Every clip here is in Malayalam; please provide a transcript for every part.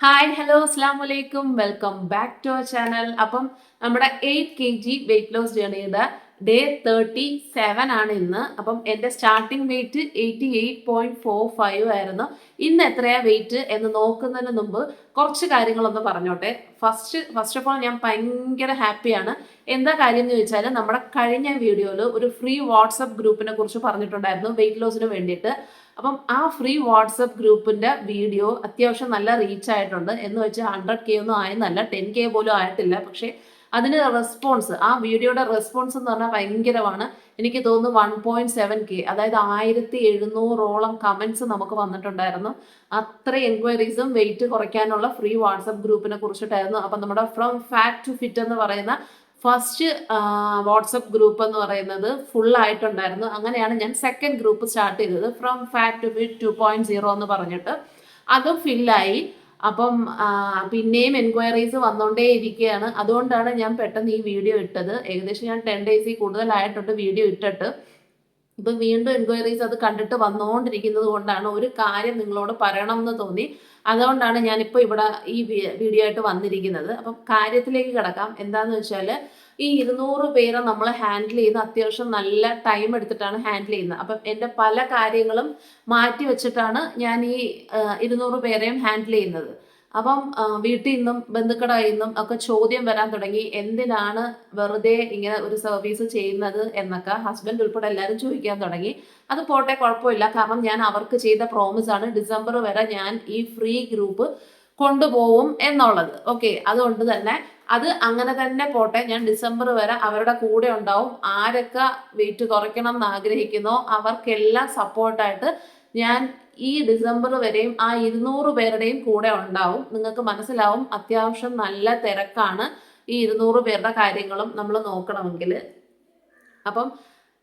ഹായ് ഹലോ അസ്സാം വലൈക്കും welcome back to our channel അപ്പം നമ്മുടെ eight K G weight loss ജേണിയുടെ day thirty seven ആണ് ഇന്ന്. അപ്പം എന്റെ starting weight eighty eight point four five ആയിരുന്നു. ഇന്ന് എത്രയാ വെയിറ്റ് എന്ന് നോക്കുന്നതിന് മുമ്പ് കുറച്ച് കാര്യങ്ങളൊന്ന് പറഞ്ഞോട്ടെ. ഫസ്റ്റ് ഫസ്റ്റ് ഓഫ് ഓൾ ഞാൻ ഭയങ്കര ഹാപ്പിയാണ് എന്താ കാര്യം എന്ന് ചോദിച്ചാൽ നമ്മുടെ കഴിഞ്ഞ വീഡിയോയിൽ ഒരു ഫ്രീ വാട്സപ്പ് ഗ്രൂപ്പിനെ കുറിച്ച് പറഞ്ഞിട്ടുണ്ടായിരുന്നു വെയിറ്റ് ലോസിന് വേണ്ടിയിട്ട്. അപ്പം ആ ഫ്രീ വാട്സപ്പ് ഗ്രൂപ്പിന്റെ വീഡിയോ അത്യാവശ്യം നല്ല റീച്ച് ആയിട്ടുണ്ട്. എന്ന് വെച്ചാൽ ഹൺഡ്രഡ് കെ ഒന്നും ആയെന്നല്ല ടെൻ കെ പോലും ആയിട്ടില്ല. പക്ഷേ അതിന് റെസ്പോൺസ് ആ വീഡിയോയുടെ റെസ്പോൺസ് എന്ന് പറഞ്ഞാൽ ഭയങ്കരമാണ്. എനിക്ക് തോന്നുന്നു വൺ പോയിന്റ് സെവൻ കെ അതായത് ആയിരത്തി എഴുന്നൂറോളം കമന്റ്സ് നമുക്ക് വന്നിട്ടുണ്ടായിരുന്നു. അത്ര എൻക്വയറീസും വെയിറ്റ് കുറയ്ക്കാനുള്ള ഫ്രീ വാട്സപ്പ് ഗ്രൂപ്പിനെ കുറിച്ചിട്ടായിരുന്നു. അപ്പം നമ്മുടെ ഫ്രം ഫാറ്റ് ടു ഫിറ്റ് എന്ന് പറയുന്ന ഫസ്റ്റ് വാട്സപ്പ് ഗ്രൂപ്പ് എന്ന് പറയുന്നത് ഫുൾ ആയിട്ടുണ്ടായിരുന്നു. അങ്ങനെയാണ് ഞാൻ സെക്കൻഡ് ഗ്രൂപ്പ് സ്റ്റാർട്ട് ചെയ്തത്. From fat to fit two point zero എന്ന് പറഞ്ഞിട്ട്. അതും ഫില്ലായി അപ്പം പിന്നെയും എൻക്വയറീസ് വന്നുകൊണ്ടേ ഇരിക്കുകയാണ് അതുകൊണ്ടാണ് ഞാൻ പെട്ടെന്ന് ഈ വീഡിയോ ഇട്ടത്. ഏകദേശം ഞാൻ ടെൻ ഡേയ്സിൽ കൂടുതലായിട്ടുണ്ട് വീഡിയോ ഇട്ടിട്ട്. ഇപ്പം വീണ്ടും എൻക്വയറീസ് അത് കണ്ടിട്ട് വന്നുകൊണ്ടിരിക്കുന്നത് കൊണ്ടാണ് ഒരു കാര്യം നിങ്ങളോട് പറയണം എന്ന് തോന്നി. അതുകൊണ്ടാണ് ഞാനിപ്പോൾ ഇവിടെ ഈ വീഡിയോ ആയിട്ട് വന്നിരിക്കുന്നത്. അപ്പം കാര്യത്തിലേക്ക് കിടക്കാം. എന്താന്ന് വെച്ചാൽ ഈ ഇരുന്നൂറ് പേരെ നമ്മൾ ഹാൻഡിൽ ചെയ്യുന്ന അത്യാവശ്യം നല്ല ടൈം എടുത്തിട്ടാണ് ഹാൻഡിൽ ചെയ്യുന്നത്. അപ്പം എന്റെ പല കാര്യങ്ങളും മാറ്റി വെച്ചിട്ടാണ് ഞാൻ ഈ ഇരുന്നൂറ് പേരെയും ഹാൻഡിൽ ചെയ്യുന്നത്. അപ്പം വീട്ടിൽ നിന്നും ബന്ധുക്കളുടെ നിന്നും ഒക്കെ ചോദ്യം വരാൻ തുടങ്ങി എന്തിനാണ് വെറുതെ ഇങ്ങനെ ഒരു സർവീസ് ചെയ്യുന്നത് എന്നൊക്കെ ഹസ്ബൻഡ് ഉൾപ്പെടെ എല്ലാവരും ചോദിക്കാൻ തുടങ്ങി. അത് പോട്ടെ കുഴപ്പമില്ല. കാരണം ഞാൻ അവർക്ക് ചെയ്ത പ്രോമിസാണ് ഡിസംബർ വരെ ഞാൻ ഈ ഫ്രീ ഗ്രൂപ്പ് കൊണ്ടുപോകും എന്നുള്ളത്. ഓക്കെ അതുകൊണ്ട് തന്നെ അത് അങ്ങനെ തന്നെ പോട്ടെ. ഞാൻ ഡിസംബർ വരെ അവരുടെ കൂടെ ഉണ്ടാവും. ആരൊക്കെ വെയിറ്റ് കുറയ്ക്കണം എന്ന് ആഗ്രഹിക്കുന്നോ അവർക്കെല്ലാം സപ്പോർട്ടായിട്ട് ഞാൻ ഈ ഡിസംബർ വരെയും ആ ഇരുന്നൂറ് പേരുടെയും കൂടെ ഉണ്ടാവും. നിങ്ങൾക്ക് മനസ്സിലാവും അത്യാവശ്യം നല്ല തിരക്കാണ് ഈ ഇരുന്നൂറ് പേരുടെ കാര്യങ്ങളും നമ്മൾ നോക്കണമെങ്കിൽ. അപ്പം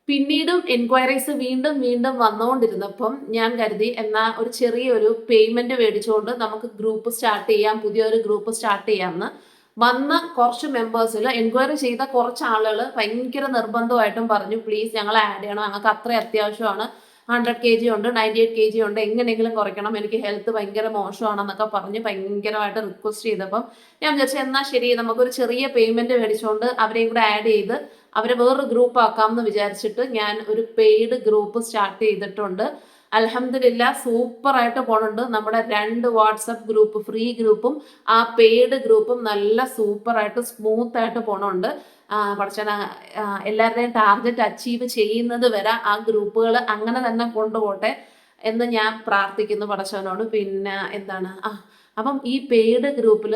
പിന്നീടും എൻക്വയറീസ് വീണ്ടും വീണ്ടും വന്നുകൊണ്ടിരുന്നപ്പം ഞാൻ കരുതി എന്നാൽ ഒരു ചെറിയൊരു പേയ്മെന്റ് മേടിച്ചുകൊണ്ട് നമുക്ക് ഗ്രൂപ്പ് സ്റ്റാർട്ട് ചെയ്യാം പുതിയൊരു ഗ്രൂപ്പ് സ്റ്റാർട്ട് ചെയ്യാമെന്ന് വന്ന കുറച്ച് മെമ്പേഴ്സിൽ എൻക്വയറി ചെയ്ത കുറച്ച് ആളുകൾ ഭയങ്കര നിർബന്ധമായിട്ടും പറഞ്ഞു പ്ലീസ് ഞങ്ങൾ ആഡ് ചെയ്യണം ഞങ്ങൾക്ക് അത്ര അത്യാവശ്യമാണ്. ഹൺഡ്രഡ് കെ ജി ഉണ്ട് നയന്റി എയ്റ്റ് കെ ജി ഉണ്ട് എങ്ങനെയെങ്കിലും കുറയ്ക്കണം. എനിക്ക് ഹെൽത്ത് ഭയങ്കര മോശമാണെന്നൊക്കെ പറഞ്ഞ് ഭയങ്കരമായിട്ട് റിക്വസ്റ്റ് ചെയ്തപ്പം ഞാൻ വിചാരിച്ചു എന്നാൽ ശരി നമുക്കൊരു ചെറിയ പേയ്മെന്റ് മേടിച്ചുകൊണ്ട് അവരെയും കൂടെ ആഡ് ചെയ്ത് അവരെ വേറൊരു ഗ്രൂപ്പ് ആക്കാം എന്ന് വിചാരിച്ചിട്ട് ഞാൻ ഒരു പെയ്ഡ് ഗ്രൂപ്പ് സ്റ്റാർട്ട് ചെയ്തിട്ടുണ്ട്. അലഹമില്ല സൂപ്പറായിട്ട് പോണുണ്ട്. നമ്മുടെ രണ്ട് വാട്സപ്പ് ഗ്രൂപ്പ് ഫ്രീ ഗ്രൂപ്പും ആ പെയ്ഡ് ഗ്രൂപ്പും നല്ല സൂപ്പറായിട്ട് സ്മൂത്ത് ആയിട്ട് പോണുണ്ട്. പഠിച്ചാൽ എല്ലാവരുടെയും ടാർഗറ്റ് അച്ചീവ് ചെയ്യുന്നത് വരെ ആ ഗ്രൂപ്പുകൾ അങ്ങനെ തന്നെ കൊണ്ടുപോട്ടെ എന്ന് ഞാൻ പ്രാർത്ഥിക്കുന്നു പടച്ചവനോട്. പിന്നെ എന്താണ്? ആ അപ്പം ഈ പെയ്ഡ് ഗ്രൂപ്പിൽ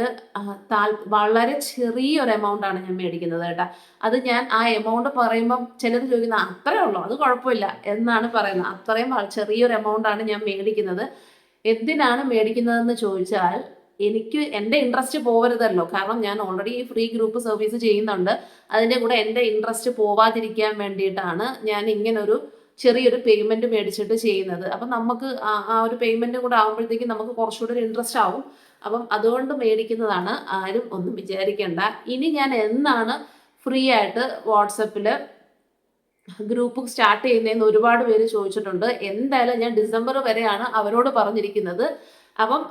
വളരെ ചെറിയൊരു എമൗണ്ട് ആണ് ഞാൻ മേടിക്കുന്നത് കേട്ടോ. അത് ഞാൻ ആ എമൗണ്ട് പറയുമ്പം ചിലർ ചോദിക്കുന്ന അത്രേ ഉള്ളൂ? അത് കുഴപ്പമില്ല. എന്നാണ് പറയുന്നത്. അത്രയും ചെറിയൊരു എമൗണ്ട് ആണ് ഞാൻ മേടിക്കുന്നത്. എന്തിനാണ് മേടിക്കുന്നതെന്ന് ചോദിച്ചാൽ എനിക്ക് എന്റെ ഇൻട്രസ്റ്റ് പോവരുതല്ലോ. കാരണം ഞാൻ ഓൾറെഡി ഈ ഫ്രീ ഗ്രൂപ്പ് സർവീസ് ചെയ്യുന്നുണ്ട്. അതിന്റെ കൂടെ എന്റെ ഇൻട്രസ്റ്റ് പോവാതിരിക്കാൻ വേണ്ടിയിട്ടാണ് ഞാൻ ഇങ്ങനൊരു ചെറിയൊരു പേയ്മെന്റ് മേടിച്ചിട്ട് ചെയ്യുന്നത്. അപ്പം നമുക്ക് ആ ഒരു പേയ്മെന്റ് കൂടെ ആകുമ്പോഴത്തേക്കും നമുക്ക് കുറച്ചുകൂടി ഒരു ഇൻട്രസ്റ്റ് ആവും. അപ്പം അതുകൊണ്ട് മേടിക്കുന്നതാണ് ആരും ഒന്നും വിചാരിക്കേണ്ട. ഇനി ഞാൻ എന്നാണ് ഫ്രീ ആയിട്ട് വാട്സപ്പിൽ ഗ്രൂപ്പ് സ്റ്റാർട്ട് ചെയ്യുന്നതെന്ന് ഒരുപാട് പേര് ചോദിച്ചിട്ടുണ്ട്. എന്തായാലും ഞാൻ ഡിസംബർ വരെയാണ് അവരോട് പറഞ്ഞിരിക്കുന്നത്. അപ്പം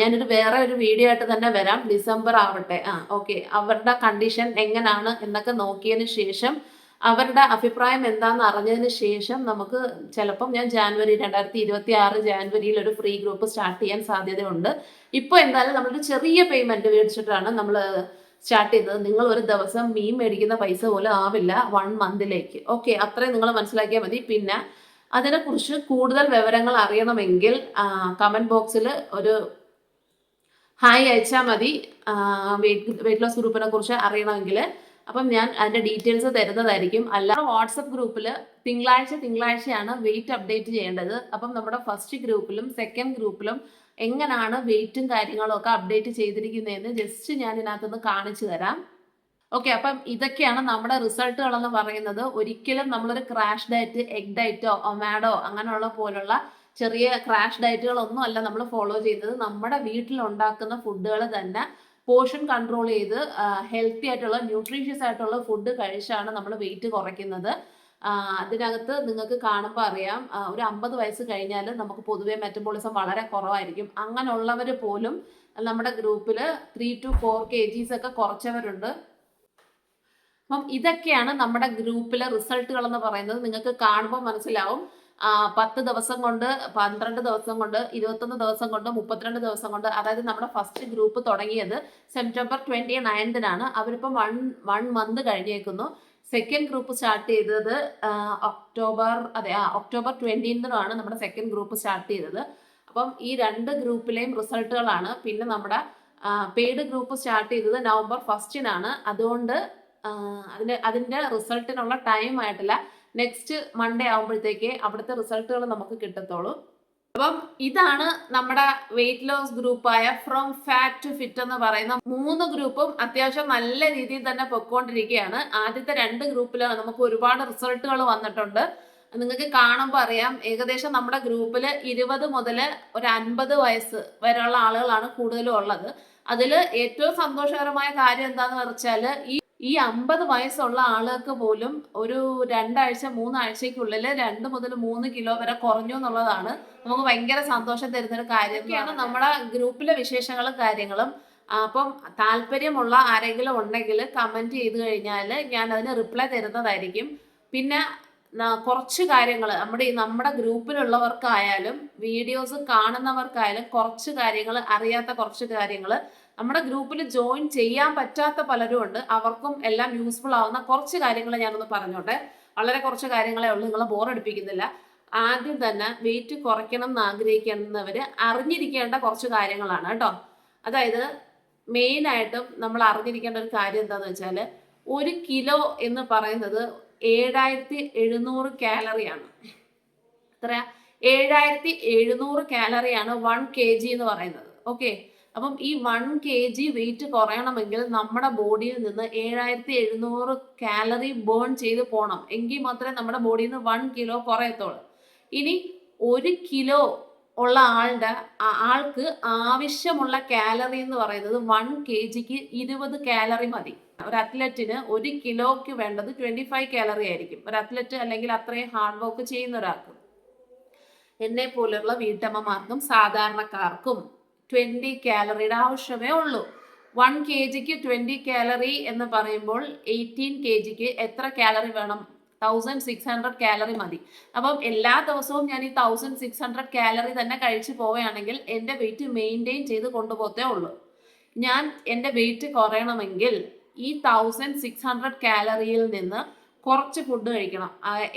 ഞാനൊരു വേറെ ഒരു വീഡിയോ ആയിട്ട് തന്നെ വരാം. ഡിസംബർ ആവട്ടെ. ആ ഓക്കെ അവരുടെ കണ്ടീഷൻ എങ്ങനെയാണ് എന്നൊക്കെ നോക്കിയതിന് ശേഷം അവരുടെ അഭിപ്രായം എന്താണെന്ന് അറിഞ്ഞതിന് ശേഷം നമുക്ക് ചിലപ്പം ഞാൻ ജാനുവരി രണ്ടായിരത്തി ഇരുപത്തി ആറ് ജാനുവരിയിൽ ഒരു ഫ്രീ ഗ്രൂപ്പ് സ്റ്റാർട്ട് ചെയ്യാൻ സാധ്യതയുണ്ട്. ഇപ്പോൾ എന്തായാലും നമ്മളൊരു ചെറിയ പേയ്മെന്റ് മേടിച്ചിട്ടാണ് നമ്മൾ സ്റ്റാർട്ട് ചെയ്തത്. നിങ്ങൾ ഒരു ദിവസം മീൻ മേടിക്കുന്ന പൈസ പോലും ആവില്ല വൺ മന്തിലേക്ക് ഓക്കെ അത്രയും നിങ്ങൾ മനസ്സിലാക്കിയാൽ മതി. പിന്നെ അതിനെക്കുറിച്ച് കൂടുതൽ വിവരങ്ങൾ അറിയണമെങ്കിൽ കമന്റ് ബോക്സിൽ ഒരു ഹായ് അയച്ചാൽ മതി. വെയിറ്റ് വെയിറ്റ് ലോസ് ഗ്രൂപ്പിനെ കുറിച്ച് അറിയണമെങ്കിൽ അപ്പം ഞാൻ അതിന്റെ ഡീറ്റെയിൽസ് തരുന്നതായിരിക്കും. അല്ലാതെ വാട്സപ്പ് ഗ്രൂപ്പിൽ തിങ്കളാഴ്ച തിങ്കളാഴ്ചയാണ് വെയിറ്റ് അപ്ഡേറ്റ് ചെയ്യേണ്ടത്. അപ്പം നമ്മുടെ ഫസ്റ്റ് ഗ്രൂപ്പിലും സെക്കൻഡ് ഗ്രൂപ്പിലും എങ്ങനെയാണ് വെയിറ്റും കാര്യങ്ങളും ഒക്കെ അപ്ഡേറ്റ് ചെയ്തിരിക്കുന്നതെന്ന് ജസ്റ്റ് ഞാൻ ഇതിനകത്തുനിന്ന് കാണിച്ചു തരാം. ഓക്കെ അപ്പം ഇതൊക്കെയാണ് നമ്മുടെ റിസൾട്ടുകൾ എന്ന് പറയുന്നത്. ഒരിക്കലും നമ്മളൊരു ക്രാഷ് ഡയറ്റ് എഗ് ഡയറ്റോ ഒമാഡോ അങ്ങനെയുള്ള പോലുള്ള ചെറിയ ക്രാഷ് ഡയറ്റുകളൊന്നും അല്ല നമ്മൾ ഫോളോ ചെയ്യുന്നത്. നമ്മുടെ വീട്ടിൽ ഉണ്ടാക്കുന്ന ഫുഡുകൾ തന്നെ പോർഷൻ കൺട്രോൾ ചെയ്ത് ഹെൽത്തി ആയിട്ടുള്ള ന്യൂട്രീഷ്യസ് ആയിട്ടുള്ള ഫുഡ് കഴിച്ചാണ് നമ്മൾ വെയിറ്റ് കുറയ്ക്കുന്നത്. അതിനകത്ത് നിങ്ങൾക്ക് കാണുമ്പോൾ അറിയാം ഒരു അമ്പത് വയസ്സ് കഴിഞ്ഞാൽ നമുക്ക് പൊതുവേ മെറ്റബോളിസം വളരെ കുറവായിരിക്കും. അങ്ങനെയുള്ളവർ പോലും നമ്മുടെ ഗ്രൂപ്പിൽ three to four K Gs ഒക്കെ കുറച്ചവരുണ്ട്. അപ്പം ഇതൊക്കെയാണ് നമ്മുടെ ഗ്രൂപ്പിലെ റിസൾട്ടുകൾ എന്ന് പറയുന്നത്. നിങ്ങൾക്ക് കാണുമ്പോൾ മനസ്സിലാവും. പത്ത് ദിവസം കൊണ്ട് പന്ത്രണ്ട് ദിവസം കൊണ്ട് ഇരുപത്തൊന്ന് ദിവസം കൊണ്ട് മുപ്പത്തിരണ്ട് ദിവസം കൊണ്ട് അതായത് നമ്മുടെ ഫസ്റ്റ് ഗ്രൂപ്പ് തുടങ്ങിയത് സെപ്റ്റംബർ ട്വന്റി നയൻതിനാണ് അവരിപ്പം വൺ വൺ മന്ത് കഴിഞ്ഞേക്കുന്നു. സെക്കൻഡ് ഗ്രൂപ്പ് സ്റ്റാർട്ട് ചെയ്തത് ഒക്ടോബർ അതെ ആ ഒക്ടോബർ ട്വന്റീൻതിനാണ് നമ്മുടെ സെക്കൻഡ് ഗ്രൂപ്പ് സ്റ്റാർട്ട് ചെയ്തത്. അപ്പം ഈ രണ്ട് ഗ്രൂപ്പിലെയും റിസൾട്ടുകളാണ് പിന്നെ നമ്മുടെ പെയ്ഡ് ഗ്രൂപ്പ് സ്റ്റാർട്ട് ചെയ്തത് നവംബർ ഫസ്റ്റിനാണ് അതുകൊണ്ട് അതിന് അതിന്റെ റിസൾട്ടിനുള്ള ടൈം ആയിട്ടില്ല. നെക്സ്റ്റ് മൺഡേ ആകുമ്പോഴത്തേക്ക് അവിടുത്തെ റിസൾട്ടുകൾ നമുക്ക് കിട്ടത്തുള്ളൂ. അപ്പം ഇതാണ് നമ്മുടെ വെയിറ്റ് ലോസ് ഗ്രൂപ്പായ ഫ്രം ഫാറ്റ് ടു ഫിറ്റ് എന്ന് പറയുന്ന മൂന്ന് ഗ്രൂപ്പും അത്യാവശ്യം നല്ല രീതിയിൽ തന്നെ പൊയ്ക്കൊണ്ടിരിക്കുകയാണ് ആദ്യത്തെ രണ്ട് ഗ്രൂപ്പിൽ നമുക്ക് ഒരുപാട് റിസൾട്ടുകൾ വന്നിട്ടുണ്ട്. നിങ്ങൾക്ക് കാണുമ്പോൾ അറിയാം ഏകദേശം നമ്മുടെ ഗ്രൂപ്പിൽ ഇരുപത് മുതൽ ഒരു അൻപത് വയസ്സ് വരെയുള്ള ആളുകളാണ് കൂടുതലും ഉള്ളത്. അതിൽ ഏറ്റവും സന്തോഷകരമായ കാര്യം എന്താണെന്ന് വെച്ചാൽ ഈ ഈ അമ്പത് വയസ്സുള്ള ആളുകൾക്ക് പോലും ഒരു രണ്ടാഴ്ച മൂന്നാഴ്ചക്കുള്ളിൽ രണ്ട് മുതൽ മൂന്ന് കിലോ വരെ കുറഞ്ഞു എന്നുള്ളതാണ്. നമുക്ക് ഭയങ്കര സന്തോഷം തരുന്നൊരു കാര്യമൊക്കെയാണ് നമ്മുടെ ഗ്രൂപ്പിലെ വിശേഷങ്ങളും കാര്യങ്ങളും. അപ്പം താല്പര്യമുള്ള ആരെങ്കിലും ഉണ്ടെങ്കിൽ കമന്റ് ചെയ്ത് കഴിഞ്ഞാൽ ഞാൻ അതിന് റിപ്ലൈ തരുന്നതായിരിക്കും. പിന്നെ കുറച്ച് കാര്യങ്ങൾ. നമ്മുടെ ഈ നമ്മുടെ ഗ്രൂപ്പിലുള്ളവർക്കായാലും വീഡിയോസ് കാണുന്നവർക്കായാലും കുറച്ച് കാര്യങ്ങൾ അറിയാത്ത കുറച്ച് കാര്യങ്ങൾ നമ്മുടെ ഗ്രൂപ്പിൽ ജോയിൻ ചെയ്യാൻ പറ്റാത്ത പലരും ഉണ്ട്. അവർക്കും എല്ലാം യൂസ്ഫുൾ ആവുന്ന കുറച്ച് കാര്യങ്ങൾ ഞാനൊന്ന് പറഞ്ഞോട്ടെ. വളരെ കുറച്ച് കാര്യങ്ങളേ ഉള്ളൂ. നിങ്ങളെ ബോറടിപ്പിക്കുന്നില്ല ആദ്യം തന്നെ വെയിറ്റ് കുറയ്ക്കണം എന്ന് ആഗ്രഹിക്കുന്നവർ അറിഞ്ഞിരിക്കേണ്ട കുറച്ച് കാര്യങ്ങളാണ് കേട്ടോ. അതായത് മെയിനായിട്ടും നമ്മൾ അറിഞ്ഞിരിക്കേണ്ട ഒരു കാര്യം എന്താണെന്ന് വെച്ചാൽ ഒരു കിലോ എന്ന് പറയുന്നത് ഏഴായിരത്തി എഴുന്നൂറ് കാലറിയാണ് എത്ര ഏഴായിരത്തി എഴുന്നൂറ് കാലറിയാണ് വൺ കെ ജി എന്ന് പറയുന്നത്. ഓക്കെ അപ്പം ഈ വൺ കെ ജി വെയിറ്റ് കുറയണമെങ്കിൽ നമ്മുടെ ബോഡിയിൽ നിന്ന് ഏഴായിരത്തി എഴുന്നൂറ് കാലറി ബേൺ ചെയ്ത് പോകണം എങ്കിൽ മാത്രമേ നമ്മുടെ ബോഡിയിൽ നിന്ന് വൺ കിലോ കുറയത്തുള്ളൂ. ഇനി ഒരു കിലോ ഉള്ള ആളുടെ ആൾക്ക് ആവശ്യമുള്ള കാലറി എന്ന് പറയുന്നത് വൺ കെ ജിക്ക് ഇരുപത് കാലറി മതി. ഒരു അത്ലറ്റിന് ഒരു കിലോയ്ക്ക് വേണ്ടത് ട്വന്റി ഫൈവ് കാലറി ആയിരിക്കും. ഒരു അത്ലറ്റ് അല്ലെങ്കിൽ അത്രയും ഹാർഡ് വർക്ക് ചെയ്യുന്ന ഒരാൾക്ക്. എന്നെ പോലെയുള്ള വീട്ടമ്മമാർക്കും സാധാരണക്കാർക്കും ട്വന്റി കാലറിയുടെ ആവശ്യമേ ഉള്ളൂ. വൺ കെ ജിക്ക് ട്വന്റി കാലറി എന്ന് പറയുമ്പോൾ എയ്റ്റീൻ കെ ജിക്ക് എത്ര കാലറി വേണം? തൗസൻഡ് സിക്സ് ഹൺഡ്രഡ് കാലറി മതി. അപ്പം എല്ലാ ദിവസവും ഞാൻ ഈ തൗസൻഡ് സിക്സ് ഹൺഡ്രഡ് കാലറി തന്നെ കഴിച്ചു പോവുകയാണെങ്കിൽ എന്റെ വെയിറ്റ് മെയിന്റെയിൻ ചെയ്ത് കൊണ്ടുപോകത്തേ ഉള്ളൂ. ഞാൻ എന്റെ വെയിറ്റ് കുറയണമെങ്കിൽ ഈ തൗസൻഡ് സിക്സ് ഹൺഡ്രഡ് കാലറിയിൽ നിന്ന് കുറച്ച് ഫുഡ് കഴിക്കണം.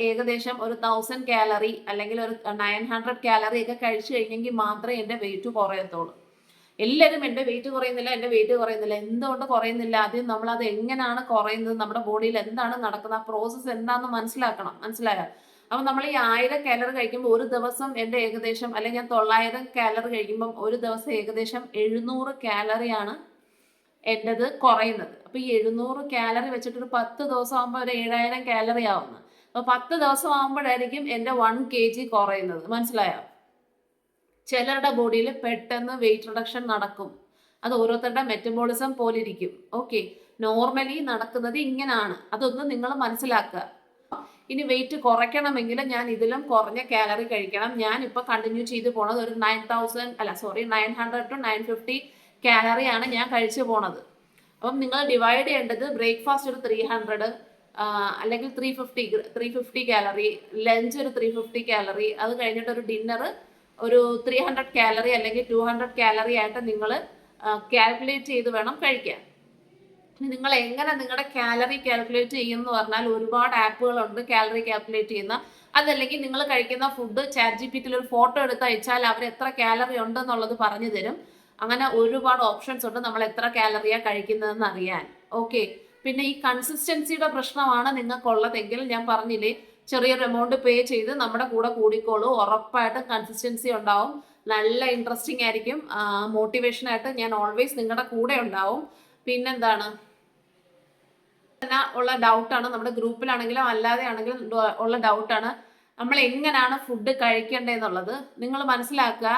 ഏകദേശം ഒരു തൗസൻഡ് കാലറി അല്ലെങ്കിൽ ഒരു നയൻ ഹൺഡ്രഡ് കാലറി ഒക്കെ കഴിച്ചു കഴിഞ്ഞെങ്കിൽ മാത്രമേ എന്റെ വെയിറ്റ് കുറയത്തുള്ളൂ. എല്ലാവരും എന്റെ വെയിറ്റ് കുറയുന്നില്ല എന്റെ വെയിറ്റ് കുറയുന്നില്ല. എന്തുകൊണ്ട് കുറയുന്നില്ല? ആദ്യം നമ്മൾ അത് എങ്ങനെയാണ് കുറയുന്നത്? നമ്മുടെ ബോഡിയിൽ എന്താണ് നടക്കുന്നത്? ആ പ്രോസസ്സ് എന്താണെന്ന് മനസ്സിലാക്കണം. മനസ്സിലായോ? അപ്പം നമ്മൾ ഈ ആയിരം കാലറി കഴിക്കുമ്പോൾ ഒരു ദിവസം എന്റെ ഏകദേശം അല്ലെങ്കിൽ ഞാൻ തൊള്ളായിരം കാലറി കഴിക്കുമ്പം ഒരു ദിവസം ഏകദേശം എഴുന്നൂറ് കാലറിയാണ് എന്റെത് കുറയുന്നത്. അപ്പോൾ ഈ എഴുന്നൂറ് കാലറി വെച്ചിട്ട് ഒരു പത്ത് ദിവസം ആകുമ്പോൾ ഒരു ഏഴായിരം കാലറി ആവുന്നത് അപ്പോൾ പത്ത് ദിവസം ആകുമ്പോഴായിരിക്കും എന്റെ വൺ കെ ജി കുറയുന്നത്. മനസ്സിലായോ? ചിലരുടെ ബോഡിയിൽ പെട്ടെന്ന് വെയിറ്റ് റിഡക്ഷൻ നടക്കും. അത് ഓരോരുത്തരുടെ മെറ്റബോളിസം പോലെ ഇരിക്കും. ഓക്കെ. നോർമലി നടക്കുന്നത് ഇങ്ങനെയാണ് അതൊന്ന് നിങ്ങൾ മനസ്സിലാക്കുക. ഇനി വെയിറ്റ് കുറയ്ക്കണമെങ്കിൽ ഞാൻ ഇതിലും കുറഞ്ഞ കാലറി കഴിക്കണം. ഞാൻ ഇപ്പോൾ കണ്ടിന്യൂ ചെയ്ത് പോണത് ഒരു നയൻ തൗസൻഡ് അല്ല sorry nine hundred to nine fifty കാലറിയാണ് ഞാൻ കഴിച്ചു പോണത്. അപ്പം നിങ്ങൾ ഡിവൈഡ് ചെയ്യേണ്ടത് ബ്രേക്ക്ഫാസ്റ്റ് ഒരു ത്രീ ഹൺഡ്രഡ് അല്ലെങ്കിൽ three fifty three fifty calorie lunch ഒരു ത്രീ ഫിഫ്റ്റി കാലറി അത് കഴിഞ്ഞിട്ട് ഒരു ഡിന്നർ ഒരു ത്രീ ഹൺഡ്രഡ് കാലറി അല്ലെങ്കിൽ ടു ഹൺഡ്രഡ് കാലറി ആയിട്ട് നിങ്ങൾ കാൽക്കുലേറ്റ് ചെയ്ത് വേണം കഴിക്കാൻ. നിങ്ങൾ എങ്ങനെ നിങ്ങളുടെ കാലറി കാൽക്കുലേറ്റ് ചെയ്യുമെന്ന് പറഞ്ഞാൽ ഒരുപാട് ആപ്പുകളുണ്ട് കാലറി കാൽക്കുലേറ്റ് ചെയ്യുന്ന. അതല്ലെങ്കിൽ നിങ്ങൾ കഴിക്കുന്ന ഫുഡ് ചാറ്റ് ജി പി ഒരു ഫോട്ടോ എടുത്ത് അയച്ചാൽ അവർ എത്ര കാലറി ഉണ്ടെന്നുള്ളത് പറഞ്ഞു തരും. അങ്ങനെ ഒരുപാട് ഓപ്ഷൻസ് ഉണ്ട് നമ്മൾ എത്ര കാലറിയാണ് കഴിക്കുന്നതെന്ന് അറിയാൻ. ഓക്കെ പിന്നെ ഈ കൺസിസ്റ്റൻസിയുടെ പ്രശ്നമാണ് നിങ്ങൾക്കുള്ളതെങ്കിൽ ഞാൻ പറഞ്ഞില്ലേ ചെറിയൊരു എമൗണ്ട് പേ ചെയ്ത് നമ്മുടെ കൂടെ കൂടിക്കോളൂ. ഉറപ്പായിട്ടും കൺസിസ്റ്റൻസി ഉണ്ടാവും. നല്ല ഇൻട്രസ്റ്റിംഗ് ആയിരിക്കും. മോട്ടിവേഷൻ ആയിട്ട് ഞാൻ ഓൾവേസ് നിങ്ങളുടെ കൂടെ ഉണ്ടാവും. പിന്നെന്താണ്? ഉള്ള ഡൗട്ടാണ് നമ്മുടെ ഗ്രൂപ്പിലാണെങ്കിലും അല്ലാതെ ആണെങ്കിലും ഉള്ള ഡൗട്ടാണ് നമ്മൾ എങ്ങനെയാണ് ഫുഡ് കഴിക്കേണ്ടതെന്നുള്ളത് നിങ്ങൾ മനസ്സിലാക്കുക.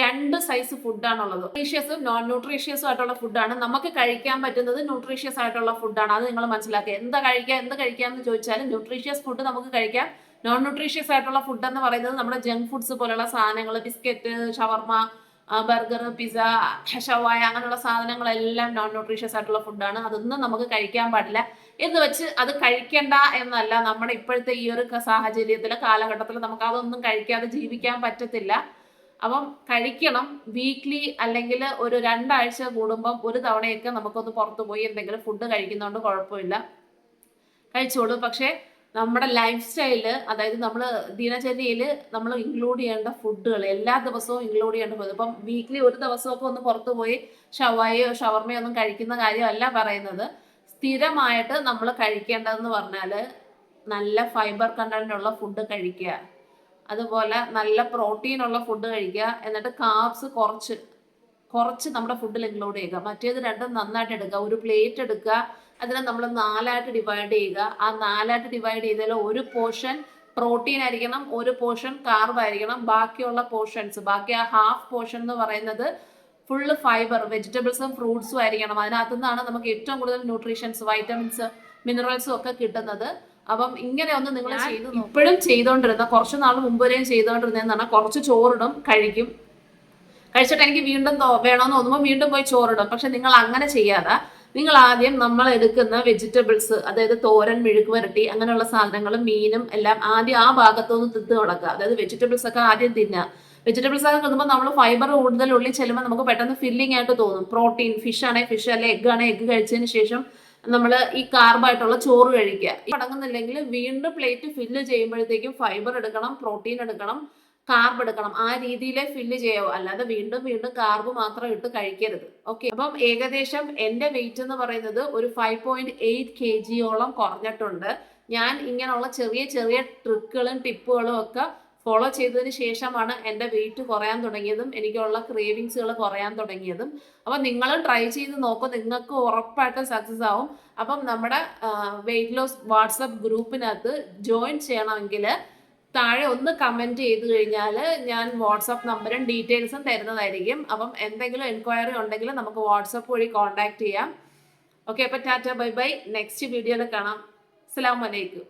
രണ്ട് സൈസ് ഫുഡാണുള്ളത് ന്യൂട്രീഷ്യസും നോൺ ന്യൂട്രീഷ്യസും ആയിട്ടുള്ള ഫുഡാണ് നമുക്ക് കഴിക്കാൻ പറ്റുന്നത് ന്യൂട്രീഷ്യസ് ആയിട്ടുള്ള ഫുഡാണ് അത് നിങ്ങൾ മനസ്സിലാക്കുക. എന്താ കഴിക്കുക എന്ത് കഴിക്കാം എന്ന് ചോദിച്ചാൽ ന്യൂട്രീഷ്യസ് ഫുഡ് നമുക്ക് കഴിക്കാം. നോൺ ന്യൂട്രീഷ്യസ് ആയിട്ടുള്ള ഫുഡ് എന്ന് പറയുന്നത് നമ്മുടെ ജങ്ക് ഫുഡ്സ് പോലുള്ള സാധനങ്ങൾ ബിസ്ക്കറ്റ് ഷവർമ ബർഗർ പിസ്സ ഷവായ അങ്ങനെയുള്ള സാധനങ്ങളെല്ലാം നോൺ ന്യൂട്രീഷ്യസ് ആയിട്ടുള്ള ഫുഡാണ് അതൊന്നും നമുക്ക് കഴിക്കാൻ പാടില്ല. എന്ന് വെച്ച് അത് കഴിക്കണ്ട എന്നല്ല നമ്മുടെ ഇപ്പോഴത്തെ ഈ ഒരു സാഹചര്യത്തിൽ കാലഘട്ടത്തിൽ നമുക്ക് അതൊന്നും കഴിക്കാതെ ജീവിക്കാൻ പറ്റത്തില്ല. അപ്പം കഴിക്കണം. വീക്ക്ലി അല്ലെങ്കിൽ ഒരു രണ്ടാഴ്ച കൂടുമ്പം ഒരു തവണയൊക്കെ നമുക്കൊന്ന് പുറത്തു പോയി എന്തെങ്കിലും ഫുഡ് കഴിക്കുന്നതുകൊണ്ട് കുഴപ്പമില്ല. കഴിച്ചോളൂ. പക്ഷേ നമ്മുടെ ലൈഫ് സ്റ്റൈൽ അതായത് നമ്മൾ ദിനചര്യയിൽ നമ്മൾ ഇൻക്ലൂഡ് ചെയ്യേണ്ട ഫുഡുകൾ എല്ലാ ദിവസവും ഇൻക്ലൂഡ് ചെയ്യേണ്ട ഫുഡ് ഇപ്പം വീക്ക്ലി ഒരു ദിവസമൊക്കെ ഒന്ന് പുറത്തു പോയി ഷവായോ ഷവർമയോ ഒന്നും കഴിക്കുന്ന കാര്യമല്ല പറയുന്നത്. സ്ഥിരമായിട്ട് നമ്മൾ കഴിക്കേണ്ടതെന്ന് പറഞ്ഞാൽ നല്ല ഫൈബർ കണ്ടന്റ് ഉള്ള ഫുഡ് കഴിക്കുക. അതുപോലെ നല്ല പ്രോട്ടീൻ ഉള്ള ഫുഡ് കഴിക്കുക. എന്നിട്ട് കാർബ്സ് കുറച്ച് കുറച്ച് നമ്മുടെ ഫുഡിൽ ഇൻക്ലൂഡ് ചെയ്യുക. മറ്റേത് രണ്ടും നന്നായിട്ട് എടുക്കുക. ഒരു പ്ലേറ്റ് എടുക്കുക. അതിനെ നമ്മൾ നാലായിട്ട് ഡിവൈഡ് ചെയ്യുക. ആ നാലായിട്ട് ഡിവൈഡ് ചെയ്താൽ ഒരു പോർഷൻ പ്രോട്ടീൻ ആയിരിക്കണം ഒരു പോർഷൻ കാർബ് ആയിരിക്കണം. ബാക്കിയുള്ള പോർഷൻസ് ബാക്കി ആ ഹാഫ് പോർഷൻ എന്ന് പറയുന്നത് ഫുള്ള് ഫൈബർ വെജിറ്റബിൾസും ഫ്രൂട്ട്സും ആയിരിക്കണം. അതിനകത്തു നിന്നാണ് നമുക്ക് ഏറ്റവും കൂടുതൽ ന്യൂട്രീഷൻസ് വൈറ്റമിൻസ് മിനറൽസും ഒക്കെ കിട്ടുന്നത്. അപ്പം ഇങ്ങനെ ഒന്ന് നിങ്ങൾ ചെയ്ത് ഇപ്പോഴും ചെയ്തോണ്ടിരുന്ന കുറച്ച് നാൾ മുമ്പ് വരെയും ചെയ്തോണ്ടിരുന്നതെന്ന് പറഞ്ഞാൽ കുറച്ച് ചോറിടും കഴിക്കും. കഴിച്ചിട്ട് എനിക്ക് വീണ്ടും വേണമെന്ന് തോന്നുമ്പോൾ വീണ്ടും പോയി ചോറിടും. പക്ഷെ നിങ്ങൾ അങ്ങനെ ചെയ്യാതെ നിങ്ങൾ ആദ്യം നമ്മൾ എടുക്കുന്ന വെജിറ്റബിൾസ് അതായത് തോരൻ മെഴുക്ക് വരട്ടി അങ്ങനെയുള്ള സാധനങ്ങളും മീനും എല്ലാം ആദ്യം ആ ഭാഗത്തുനിന്ന് തിത്ത് കിടക്കുക അതായത് വെജിറ്റബിൾസ് ഒക്കെ ആദ്യം തിന്നുക. വെജിറ്റബിൾസ് ഒക്കെ തിന്നുമ്പോൾ നമ്മൾ ഫൈബർ കൂടുതൽ ഉള്ളിൽ ചെല്ലുമ്പോൾ നമുക്ക് പെട്ടെന്ന് ഫില്ലിംഗ് ആയിട്ട് തോന്നും. പ്രോട്ടീൻ ഫിഷ് ആണെങ്കിൽ ഫിഷ് അല്ലെങ്കിൽ എഗ്ഗ് ആണെങ്കിൽ എഗ്ഗ് കഴിച്ചതിന് ശേഷം നമ്മൾ ഈ കാർബായിട്ടുള്ള ചോറ് കഴിക്കുക. അടങ്ങുന്നില്ലെങ്കിൽ വീണ്ടും പ്ലേറ്റ് ഫില്ല് ചെയ്യുമ്പോഴത്തേക്കും ഫൈബർ എടുക്കണം പ്രോട്ടീൻ എടുക്കണം കാർബ് എടുക്കണം. ആ രീതിയിലേ ഫില്ല് ചെയ്യാവൂ. അല്ലാതെ വീണ്ടും വീണ്ടും കാർബ് മാത്രം ഇട്ട് കഴിക്കരുത്. ഓക്കെ അപ്പം ഏകദേശം എന്റെ വെയിറ്റ് എന്ന് പറയുന്നത് ഒരു ഫൈവ് പോയിന്റ് എയ്റ്റ് കെ ജിയോളം കുറഞ്ഞിട്ടുണ്ട്. ഞാൻ ഇങ്ങനെയുള്ള ചെറിയ ചെറിയ ട്രിക്കുകളും ടിപ്പുകളും ഒക്കെ ഫോളോ ചെയ്തതിന് ശേഷമാണ് എന്റെ വെയിറ്റ് കുറയാൻ തുടങ്ങിയതും എനിക്കുള്ള ക്രേവിങ്സുകൾ കുറയാൻ തുടങ്ങിയതും. അപ്പം നിങ്ങൾ ട്രൈ ചെയ്ത് നോക്കും നിങ്ങൾക്ക് ഉറപ്പായിട്ടും സക്സസ് ആവും. അപ്പം നമ്മുടെ വെയിറ്റ് ലോസ് വാട്സപ്പ് ഗ്രൂപ്പിനകത്ത് ജോയിൻ ചെയ്യണമെങ്കിൽ താഴെ ഒന്ന് കമന്റ് ചെയ്ത് കഴിഞ്ഞാൽ ഞാൻ വാട്സപ്പ് നമ്പറും ഡീറ്റെയിൽസും തരുന്നതായിരിക്കും. അപ്പം എന്തെങ്കിലും എൻക്വയറി ഉണ്ടെങ്കിൽ നമുക്ക് വാട്സപ്പ് വഴി കോൺടാക്ട് ചെയ്യാം. ഓക്കെ അപ്പം ടാറ്റ ബൈ ബൈ. നെക്സ്റ്റ് വീഡിയോയിൽ കാണാം. അസ്സാം വലൈക്കും